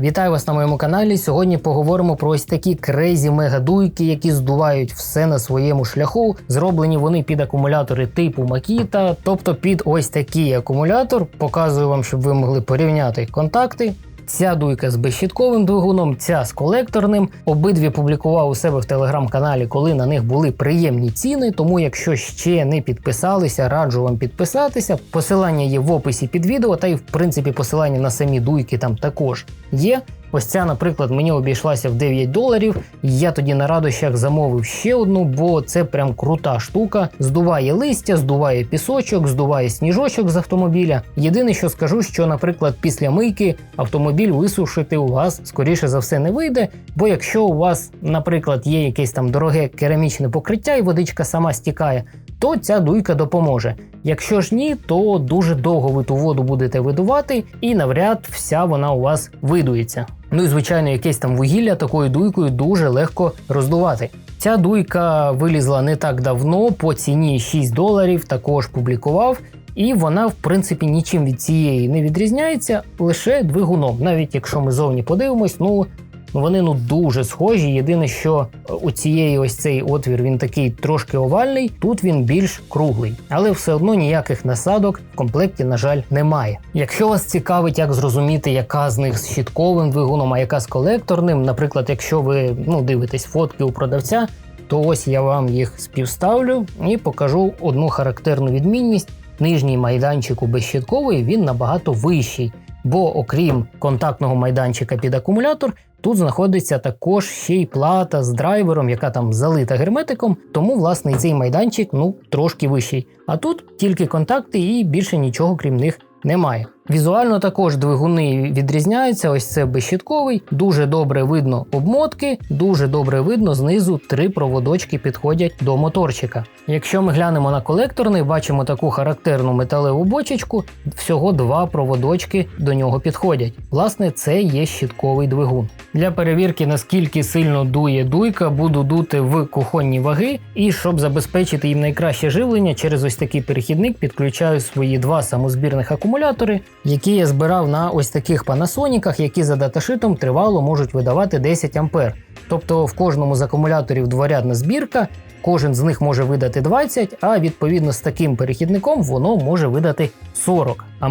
Вітаю вас на моєму каналі. Сьогодні поговоримо про ось такі крейзі мегадуйки, які здувають все на своєму шляху. Зроблені вони під акумулятори типу Makita, тобто під ось такий акумулятор. Показую вам, щоб ви могли порівняти контакти. Ця дуйка з безщітковим двигуном, ця з колекторним. Обидві публікував у себе в телеграм-каналі, коли на них були приємні ціни. Тому, якщо ще не підписалися, раджу вам підписатися. Посилання є в описі під відео, та й в принципі посилання на самі дуйки там також є. Ось ця, наприклад, мені обійшлася в 9 доларів. Я тоді на радощах замовив ще одну, бо це прям крута штука. Здуває листя, здуває пісочок, здуває сніжочок з автомобіля. Єдине, що скажу, що, наприклад, після мийки автомобіль висушити у вас скоріше за все не вийде. Бо якщо у вас, наприклад, є якесь там дороге керамічне покриття і водичка сама стікає, то ця дуйка допоможе. Якщо ж ні, то дуже довго ви ту воду будете видувати, і навряд вся вона у вас видується. Ну і звичайно, якесь там вугілля такою дуйкою дуже легко роздувати. Ця дуйка вилізла не так давно, по ціні 6 доларів, також публікував. І вона, в принципі, нічим від цієї не відрізняється, лише двигуном. Навіть якщо ми зовні подивимось, ну вони ну дуже схожі. Єдине, що у цієї ось цей отвір він такий трошки овальний, тут він більш круглий, але все одно ніяких насадок в комплекті, на жаль, немає. Якщо вас цікавить, як зрозуміти, яка з них з щітковим двигуном, а яка з колекторним, наприклад, якщо ви ну дивитесь фотки у продавця. То ось я вам їх співставлю і покажу одну характерну відмінність. Нижній майданчик у безщітковий він набагато вищий, бо окрім контактного майданчика під акумулятор, Тут знаходиться також ще й плата з драйвером, яка там залита герметиком, тому власне цей майданчик ну трошки вищий. А тут тільки контакти і більше нічого крім них немає. Візуально також двигуни відрізняються. Ось це безщітковий, дуже добре видно обмотки, дуже добре видно знизу три проводочки підходять до моторчика. Якщо ми глянемо на колекторний, бачимо таку характерну металеву бочечку, всього два проводочки до нього підходять. Власне, це є щітковий двигун. Для перевірки, наскільки сильно дує дуйка, буду дути в кухонні ваги, і щоб забезпечити їм найкраще живлення, через ось такий перехідник підключаю свої два самозбірних акумулятори які я збирав на ось таких панасоніках, які за даташитом тривало можуть видавати 10 А. Тобто в кожному з акумуляторів дворядна збірка, кожен з них може видати 20, а відповідно з таким перехідником воно може видати 40 А.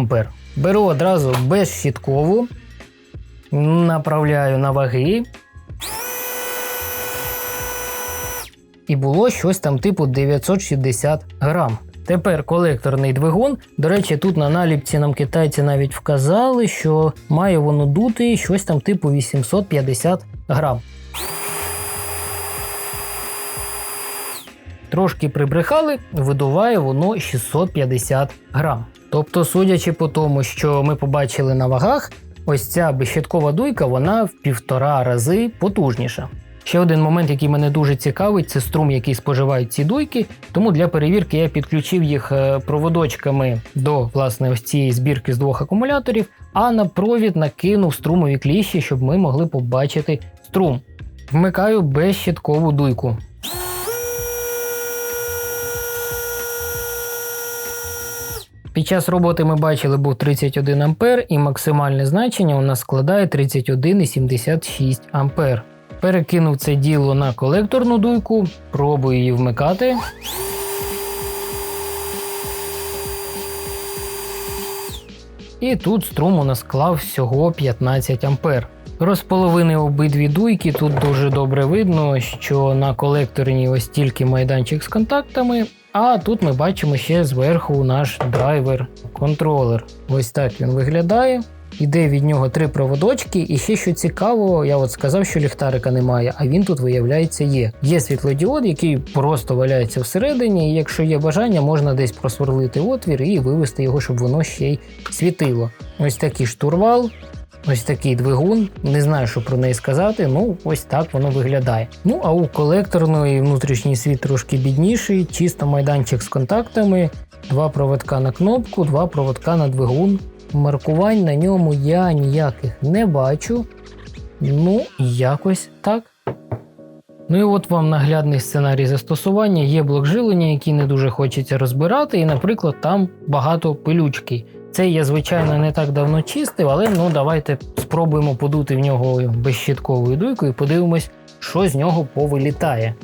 Беру одразу безщіткову, направляю на ваги. І було щось там типу 960 грам. Тепер колекторний двигун. До речі, тут на наліпці нам китайці навіть вказали, що має воно дути щось там типу 850 грам. Трошки прибрехали, видуває воно 650 грам. Тобто, судячи по тому, що ми побачили на вагах, ось ця безщиткова дуйка вона в півтора рази потужніша. Ще один момент, який мене дуже цікавить, це струм, який споживають ці дуйки. Тому для перевірки я підключив їх е, проводочками до власне ось цієї збірки з двох акумуляторів, а на провід накинув струмові кліщі, щоб ми могли побачити струм. Вмикаю безщиткову дуйку. Під час роботи ми бачили був 31 А і максимальне значення у нас складає 31,76 А. Перекинув це діло на колекторну дуйку, пробую її вмикати. І тут струм у нас склав всього 15 А. Розполовини обидві дуйки. Тут дуже добре видно, що на колекторній ось тільки майданчик з контактами. А тут ми бачимо ще зверху наш драйвер-контролер. Ось так він виглядає. Іде від нього три проводочки, і ще що цікаво, я от сказав, що ліхтарика немає, а він тут, виявляється, є. Є світлодіод, який просто валяється всередині, і якщо є бажання, можна десь просверлити отвір і вивести його, щоб воно ще й світило. Ось такий штурвал. Ось такий двигун, не знаю, що про неї сказати, ну ось так воно виглядає. Ну а у колекторної внутрішній світ трошки бідніший, чисто майданчик з контактами, два проводка на кнопку, два проводка на двигун. Маркувань на ньому я ніяких не бачу. Ну, якось так. Ну і от вам наглядний сценарій застосування. Є блок жилення, який не дуже хочеться розбирати, і, наприклад, там багато пилючки. Цей я, звичайно, не так давно чистив, але ну давайте спробуємо подути в нього безщітковою дуйкою і подивимось, що з нього повилітає.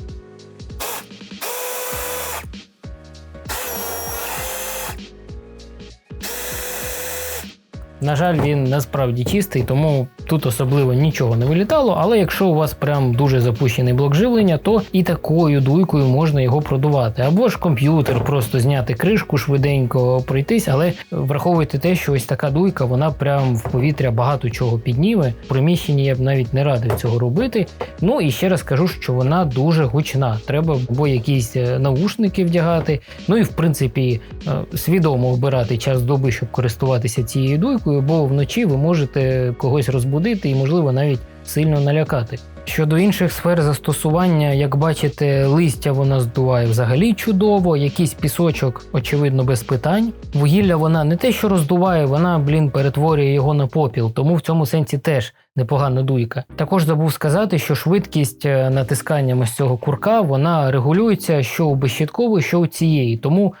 На жаль, він насправді чистий, тому тут особливо нічого не вилітало. Але якщо у вас прям дуже запущений блок живлення, то і такою дуйкою можна його продувати. Або ж комп'ютер, просто зняти кришку, швиденько пройтись, але враховуйте те, що ось така дуйка, вона прям в повітря багато чого підніме. В приміщенні я б навіть не радив цього робити. Ну і ще раз кажу, що вона дуже гучна. Треба або якісь е, навушники вдягати. Ну і в принципі е, свідомо вибирати час доби, щоб користуватися цією дуйкою, бо вночі ви можете когось розбудити і, можливо, навіть сильно налякати. Щодо інших сфер застосування, як бачите, листя вона здуває взагалі чудово, якийсь пісочок, очевидно, без питань. Вугілля вона не те, що роздуває, вона, блін, перетворює його на попіл, тому в цьому сенсі теж непогана дуйка. Також забув сказати, що швидкість е, натисканням ось цього курка вона регулюється що у безщіткової, що у цієї. Тому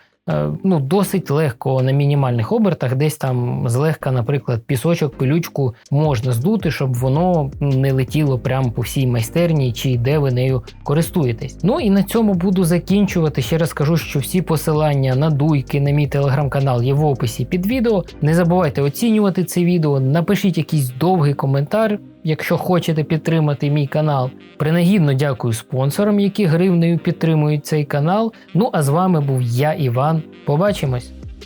ну, досить легко на мінімальних обертах, десь там злегка, наприклад, пісочок, пилючку можна здути, щоб воно не летіло прямо по всій майстерні чи де ви нею користуєтесь. Ну і на цьому буду закінчувати. Ще раз кажу, що всі посилання на дуйки на мій телеграм-канал є в описі під відео. Не забувайте оцінювати це відео, напишіть якийсь довгий коментар. Якщо хочете підтримати мій канал, принагідно дякую спонсорам, які гривнею підтримують цей канал. Ну а з вами був я, Іван. Побачимось!